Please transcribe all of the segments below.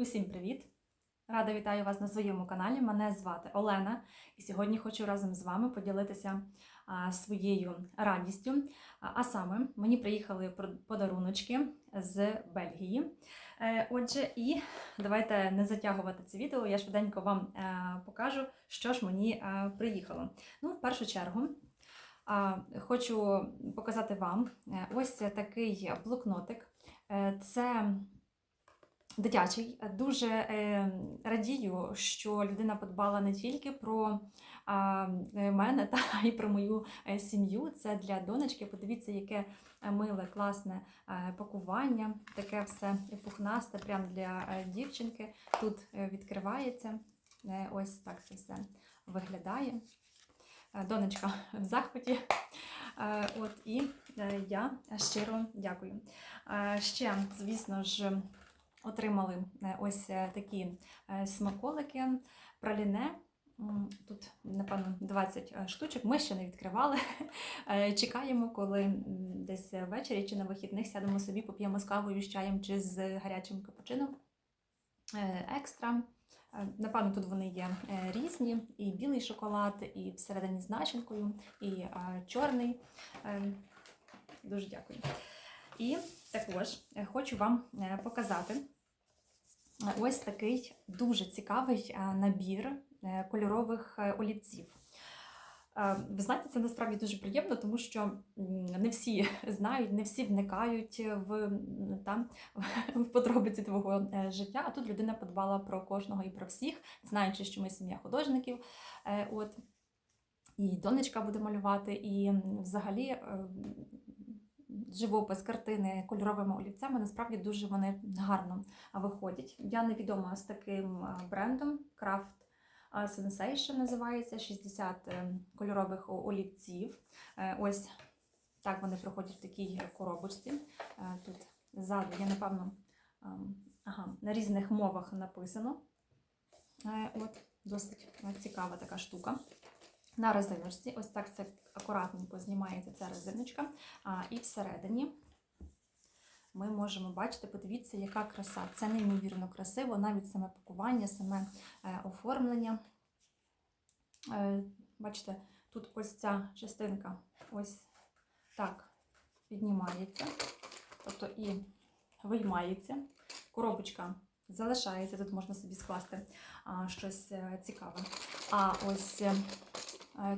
Усім привіт! Рада вітаю вас на своєму каналі. Мене звати Олена, і сьогодні хочу разом з вами поділитися своєю радістю. А, саме мені приїхали подаруночки з Бельгії. Е, Отже, і давайте не затягувати це відео. Я швиденько вам е, покажу, що ж мені е, приїхало. Ну, в першу чергу. Хочу показати вам ось такий блокнотик. Це дитячий. Дуже е, радію, що людина подбала не тільки про е, мене, та й про мою е, сім'ю. Це для донечки. Подивіться, яке е, миле, класне е, пакування, таке все пухнасте, прям для дівчинки. Тут відкривається. Ось так це все виглядає. Донечка в захваті. От і я щиро дякую. Ще, звісно ж, отримали е, ось е, такі е, смаколики, праліне. Тут, напевно, 20 штучок. Ми ще не відкривали. Чекаємо, коли десь ввечері чи на вихідних сядемо собі, поп'ємо з кавою, з чаєм чи з гарячим капучином. Екстра. Напевно, тут вони є різні: і білий шоколад, і всередині з начинкою, і чорний. Дуже дякую. І також е, хочу вам е, показати е, ось такий дуже цікавий набір кольорових олівців. Ви знаєте, це насправді дуже приємно, тому що не всі знають, не всі вникають в, там, в подробиці твого життя, а тут людина подбала про кожного і про всіх, знаючи, що ми сім'я художників. От. І донечка буде малювати, і взагалі живопис, картини кольоровими олівцями насправді дуже вони гарно виходять. Я невідома з таким е, брендом Craft Sensation називається 60 е, кольорових олівців. Е, Ось так вони проходять в такій коробочці. Е, Тут ззаду є, напевно, ем, ага, на різних мовах написано. Е, От, досить е, цікава така штука. На резиночці, ось так це акуратненько знімається ця резиночка. А, і всередині ми можемо бачити, подивіться, яка краса. Це неймовірно красиво, навіть саме пакування, саме е, оформлення. Е, бачите, тут ось ця частинка ось так піднімається, тобто і виймається. Коробочка залишається, тут можна собі скласти щось е, цікаве. А ось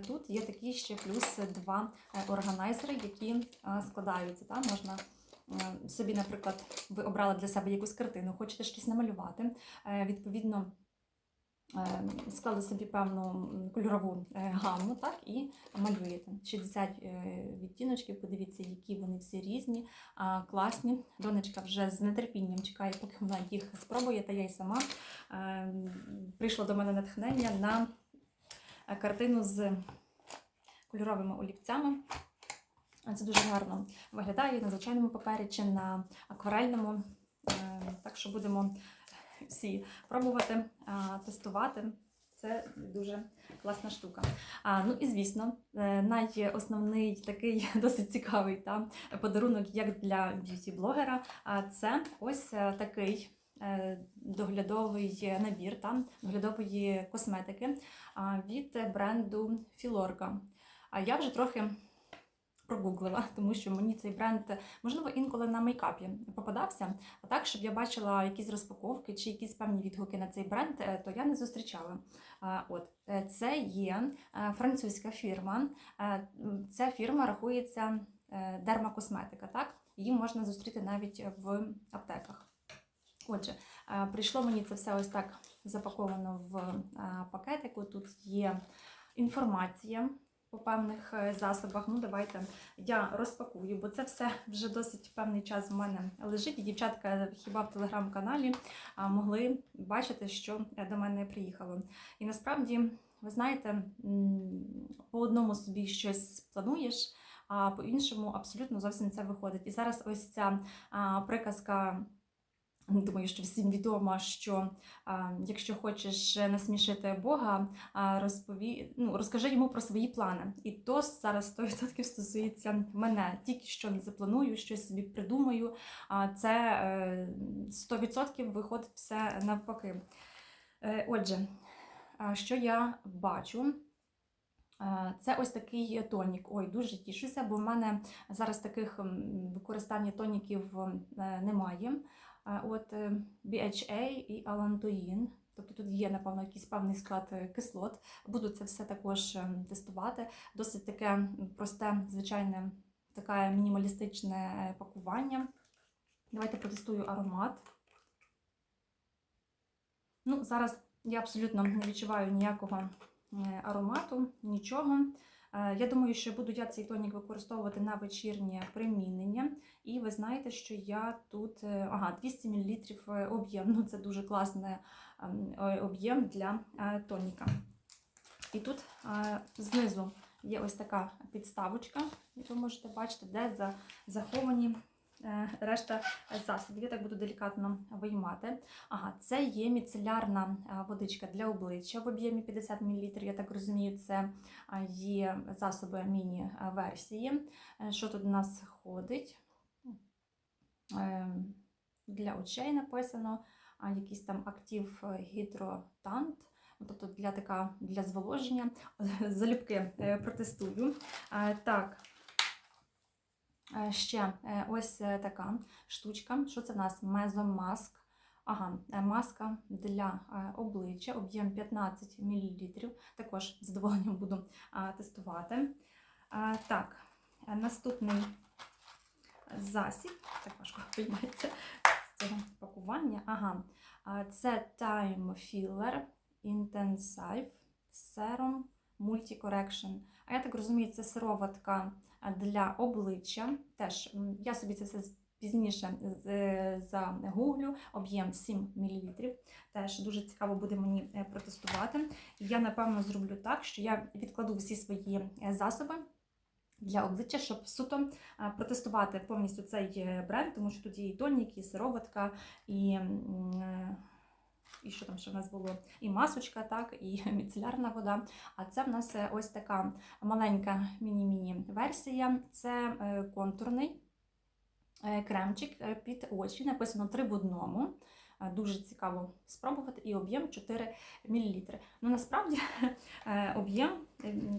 Тут є такі ще плюс два е, органайзери, які е, складаються. Та? Можна е, собі, наприклад, ви обрали для себе якусь картину, хочете щось намалювати. е, Відповідно, е, склали собі певну кольорову е, гамму, так, і малюєте. 60 е, відтіночків, подивіться, які вони всі різні, класні. Донечка вже з нетерпінням чекає, поки вона їх спробує, та я й сама е, прийшло до мене натхнення на е, картину з кольоровими олівцями. Це дуже гарно виглядає на звичайному папері чи на акварельному. Е, Так що будемо всі пробувати, тестувати. Це дуже класна штука. А, ну і звісно, е, найосновний такий досить цікавий та, подарунок як для б'юті-блогера. Це ось е, такий е, доглядовий набір та, доглядової косметики від бренду Філорга. А я вже трохи прогуглила, тому що мені цей бренд, можливо, інколи на мейкапі попадався. А так, щоб я бачила якісь розпаковки чи якісь певні відгуки на цей бренд, е, то я не зустрічала. От е, це є е, французька фірма. Е, Ця фірма рахується е, дермакосметика. Так, її можна зустріти навіть в аптеках. Отже, е, прийшло мені це все ось так запаковано в е, пакетику. Тут є інформація по певних е, засобах. Ну, давайте я розпакую, бо це все вже досить певний час в мене лежить. І дівчатка хіба в телеграм-каналі могли бачити, що до мене приїхало. І насправді, ви знаєте, по одному собі щось плануєш, а по іншому абсолютно зовсім це виходить. І зараз ось ця приказка Думаю, що всім відомо, що а, якщо хочеш насмішити Бога, а, розпові... ну, розкажи йому про свої плани. І то зараз 100% стосується мене. Тільки що не запланую, щось собі придумаю. А це е, 100% виходить все навпаки. Е, Отже, що я бачу? Е, Це ось такий тонік. Ой, дуже тішуся, бо в мене зараз таких використання тоніків е, немає. Е, От BHA і алантоїн. Тобто тут є, напевно, якийсь певний склад кислот. Буду це все також ем, тестувати. Досить таке просте, звичайне, таке мінімалістичне пакування. Давайте протестую аромат. Ну, зараз я абсолютно не відчуваю ніякого аромату, нічого. Е, Я думаю, що буду я цей тонік використовувати на вечірнє примінення. І ви знаєте, що я тут е, ага, 200 мл об'єм. Ну, це дуже класний ем, е, об'єм для е, тоніка. І тут е, знизу є ось така підставочка, як ви можете бачити, де заховані е, решта засобів. Я так буду делікатно виймати. Ага, це є міцелярна е, водичка для обличчя в об'ємі 50 мл. Я так розумію, це е, є засоби міні-версії. Е, Що тут у нас ходить? Е, Для очей написано, якийсь там актив е, гідротант. Тобто для така для зволоження. Залюбки е, протестую. Е, Так, Е, ще е, ось е, така штучка. Що це в нас? Мезомаск. Ага, е, маска для е, обличчя, об'єм 15 мл. Також з задоволенням буду тестувати. Е, Так, е, наступний засіб. Так важко приймається з цього пакування. Ага, це Time Filler Intensive Serum Multi Correction. А я так розумію, це сироватка для обличчя. Теж я собі це все пізніше з- загуглю. Об'єм 7 мл. Теж дуже цікаво буде мені е, протестувати. Я, напевно, зроблю так, що я відкладу всі свої е, засоби для обличчя, щоб суто протестувати повністю цей е, бренд, тому що тут є і тонік, і сироватка, і, е, і що там ще в нас було? І масочка, так, і міцелярна вода. А це в нас е, ось така маленька міні-міні версія. Це е, контурний е, кремчик під очі. Написано 3 в одному. Е, Дуже цікаво спробувати. І об'єм 4 мл. Ну насправді об'єм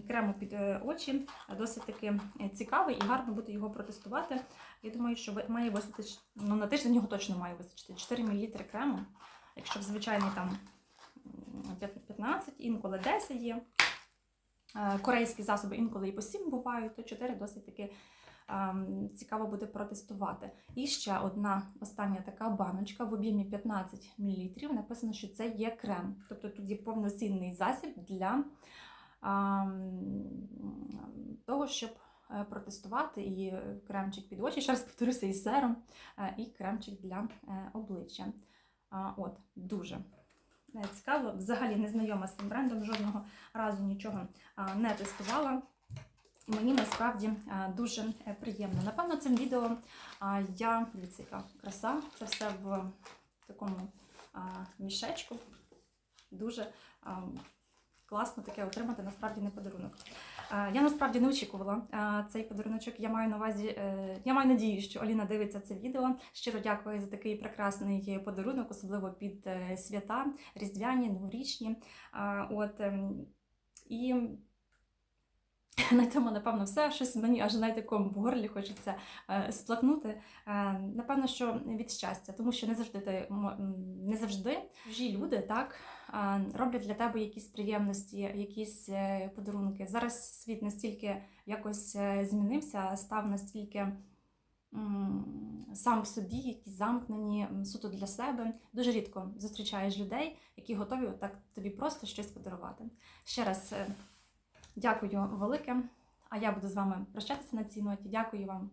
крему під очі досить таки цікавий і гарно буде його протестувати. Я думаю, що має вистачити ну, на тиждень його точно має вистачити 4 мл крему. Якщо в звичайний там 15, інколи 10 є. Е, Корейські засоби інколи і по 7 бувають, то 4 досить таки ем, цікаво буде протестувати. І ще одна остання така баночка в об'ємі 15 мл. Написано, що це є крем. Тобто тут є повноцінний засіб для ем, того, щоб е, протестувати і кремчик під очі, ще раз повторюся, і серум, е, і кремчик для обличчя. От, дуже цікаво. Взагалі не знайома з цим брендом, жодного разу нічого не тестувала. Мені насправді дуже е, приємно. Напевно, цим відео я дивіться, краса. Це все в такому мішечку. Дуже класно таке отримати насправді не подарунок. А, Я насправді не очікувала цей подаруночок. Я маю на увазі, е, я маю надію, що Оліна дивиться це відео. Щиро дякую за такий прекрасний подарунок, особливо під е, свята, різдвяні, новорічні. От ем, і на цьому, напевно, все. Щось мені аж знаєте, ком в горлі хочеться е, сплакнути. Е, напевно, що від щастя, тому що не завжди ти не завжди чужі люди так е, роблять для тебе якісь приємності, якісь подарунки. Зараз світ настільки якось змінився, став настільки. Сам в собі, які замкнені суто для себе. Дуже рідко зустрічаєш людей, які готові так тобі просто щось подарувати. Ще раз Дякую велике. А я буду з вами прощатися на цій ноті. Дякую вам,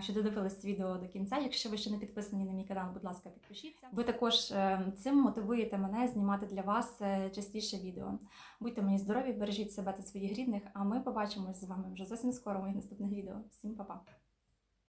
що додивились відео до кінця. Якщо ви ще не підписані на мій канал, будь ласка, підпишіться. Ви також е, цим мотивуєте мене знімати для вас е, частіше відео. Будьте мені здорові, бережіть себе та своїх рідних, а ми побачимось з вами вже зовсім скоро в моїх наступних відео. Всім па-па!